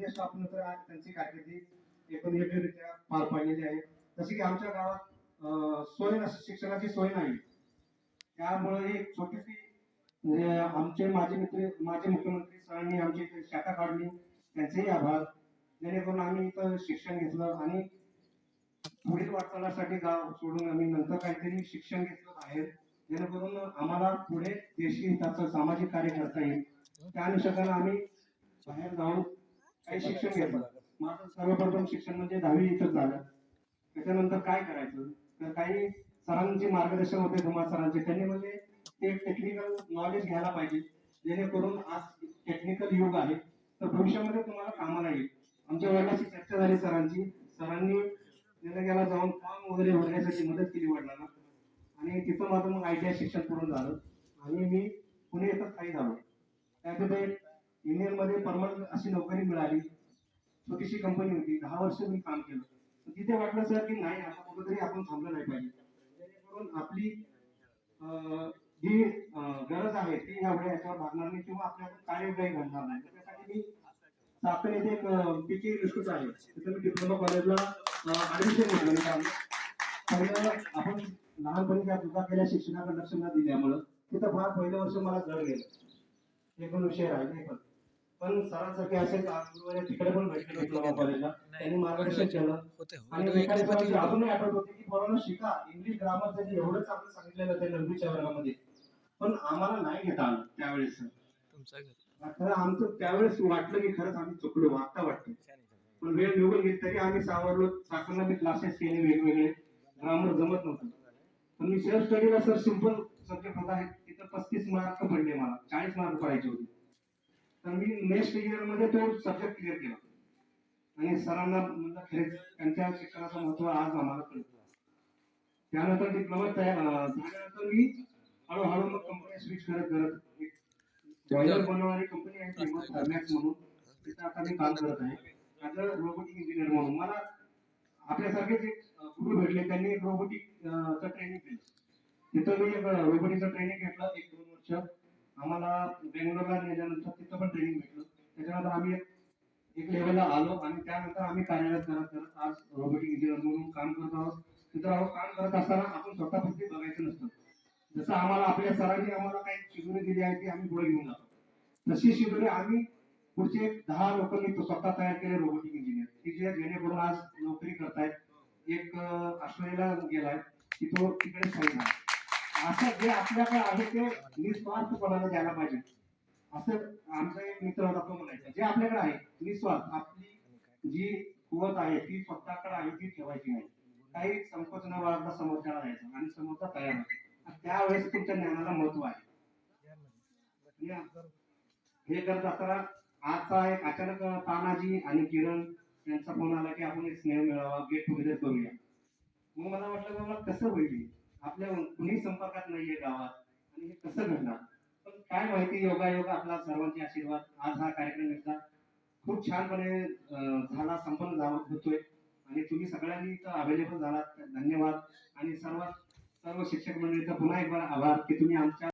जुन्या स्टाफ आज त्यांची कारकिर्दी एकूण पार पाडलेली आहे. जसे की आमच्या गावात सोय नसते शिक्षणाची सोय नाही. त्यामुळे एक छोटीशी म्हणजे आमचे माजी मित्र माजी मुख्यमंत्री सरांनी आमची शाखा काढली. त्यांचेही आभार. जेणेकरून आम्ही इथं शिक्षण घेतलं आणि पुढील वाटचालासाठी गाव सोडून आम्ही नंतर काहीतरी शिक्षण घेतलं बाहेर. जेणेकरून आम्हाला पुढे देशी हिताचं सामाजिक कार्य करता येईल. त्या अनुषंगाने आम्ही बाहेर जाऊन काही शिक्षण घेतलं माझं सर्वप्रथम शिक्षण म्हणजे दहावी इथंच झालं. त्याच्यानंतर काय करायचं? तर काही सरांचे मार्गदर्शन होते धुमा सरांचे. त्यांनी म्हणजे ते टेक्निकल नॉलेज घ्यायला पाहिजे. जेणेकरून आज टेक्निकल युग आहे. तर भविष्यामध्ये तुम्हाला कामाला येईल. आमच्या वडिलांची चर्चा झाली सरांची. सरांनी निलंग्याला जाऊन फॉर्म वगैरे भरण्यासाठी मदत केली वडिलांना. आणि तिथं माझं मग आय टी आय शिक्षण पूर्ण झालं. आणि मी पुणे येथं स्थायी झालो. त्यामध्ये अशी नोकरी मिळाली. छोटीशी कंपनी होती. दहा वर्ष मी काम केलं. तिथे वाटलं सर की नाही आता कुठेतरी आपण थांबलं नाही पाहिजे. जेणेकरून आपली जी गरज आहे ती ह्यावेळी याच्यावर भागणार नाही किंवा आपल्या कार्य काही घडणार नाही. त्यासाठी मी चाकण येथे एक पीके इन्स्टिट्यूट आहे. तिथे मी डिप्लोमा कॉलेजला ऍडमिशन घेतलं. म्हणजे पहिलं आपण लहानपणी त्या तुका केल्या शिक्षणाकडे लक्ष न दिल्यामुळं तिथं फार पहिलं वर्ष मला जड गेलं. एक पण विषय राहिले. पण पण सरांसाठी असेल गुरुवारी तिकडे पण भेटले डिप्लोमा कॉलेजला त्यांनी मार्गदर्शन केलं. होते. आणि होते. अजूनही आठवत होती की पोरांनो शिका इंग्लिश ग्रामर त्यांनी एवढंच आपण सांगितलेलं ते नववीच्या वर्गामध्ये. पण आम्हाला नाही घेता आलं त्यावेळेस. खरं आमचं त्यावेळेस वाटलं की खरंच आम्ही चुकलो आता वाटतं. पण वेळ निघून गेली तरी आम्ही सावरलो. साखरला मी क्लासेस केले वेगवेगळे. ग्रामर जमत नव्हतं. पण मी सेल्फ स्टडीला सर सिंपल सब्जेक्ट होता. आहे तिथं पस्तीस मार्क पडले मला. चाळीस मार्क पडायचे होते. तर मी नेक्स्ट इयरमध्ये तो सब्जेक्ट क्लिअर केला. आणि सरांना म्हणलं खरेच त्यांच्या शिक्षणाचं महत्त्व आज आम्हाला कळतं. त्यानंतर डिप्लोमा तयार झाल्यानंतर मी हळूहळू मग कंपनी स्विच करत करत एक बनवणारी कंपनी आहे फेमस थर्मॅक्स म्हणून. तिथं आता मी काम करत आहे. माझं रोबोटिक इंजिनियर म्हणून. मला आपल्यासारखेच एक गुरु भेटले त्यांनी रोबोटिक चं ट्रेनिंग केलं. तिथं मी रोबोटिकचं ट्रेनिंग घेतलं एक दोन वर्ष. आम्हाला बेंगलोरला नेल्यानंतर तिथं पण ट्रेनिंग भेटलं. त्याच्यानंतर आम्ही एक लेवलला आलो आणि त्यानंतर आम्ही कार्यरत करत करत आज रोबोटिक इंजिनियर म्हणून काम करत आहोत. तिथं आहोत काम करत असताना आपण स्वतः फक्त बघायचं नसतं. जसं आम्हाला आपल्या सरांनी आम्हाला काही शिबिरे दिली आहे ती आम्ही पुढे घेऊन जातो. तशी शिबिरे आम्ही पुढचे दहा लोक मी स्वतः तयार केले रोबोटिक इंजिनियर की जे जेणेकरून आज नोकरी करतायत. एक अं, ऑस्ट्रेलियाला गेलाय. की तो तिकडे स्थायी झाला असं जे आपल्याकडे आहे ते निस्वार्थपणाने द्यायला पाहिजे. असं आमचा एक मित्र होता तो म्हणायचा जे आपल्याकडे आहे निस्वार्थ आपली जी कुवत आहे ती स्वतःकडे आहे ती ठेवायची नाही. काही संकोच न बाळगता समोरच्याला द्यायचं आणि समोरचा तयार होतो. त्यावेळेस तुमच्या ज्ञानाला महत्त्व आहे. हे करत असताना आजचा एक अचानक तानाजी आणि किरण यांचा फोन आला की आपण एक स्नेह मिळावा गेट टुगेदर करूया. मग मला वाटलं बाबा कसं होईल आपल्या कुणी संपर्कात नाहीये गावात? आणि हे कसं घडणार? पण काय माहिती योगा योगा आपला सर्वांचे आशीर्वाद. आज हा कार्यक्रम घेतला खूप छानपणे झाला संपन्न झाला होतोय. आणि तुम्ही सगळ्यांनी इथं अवेलेबल झालात. धन्यवाद. आणि सर्व सर्व शिक्षक मंडळीचा पुन्हा एक बार आभार की तुम्ही आमच्या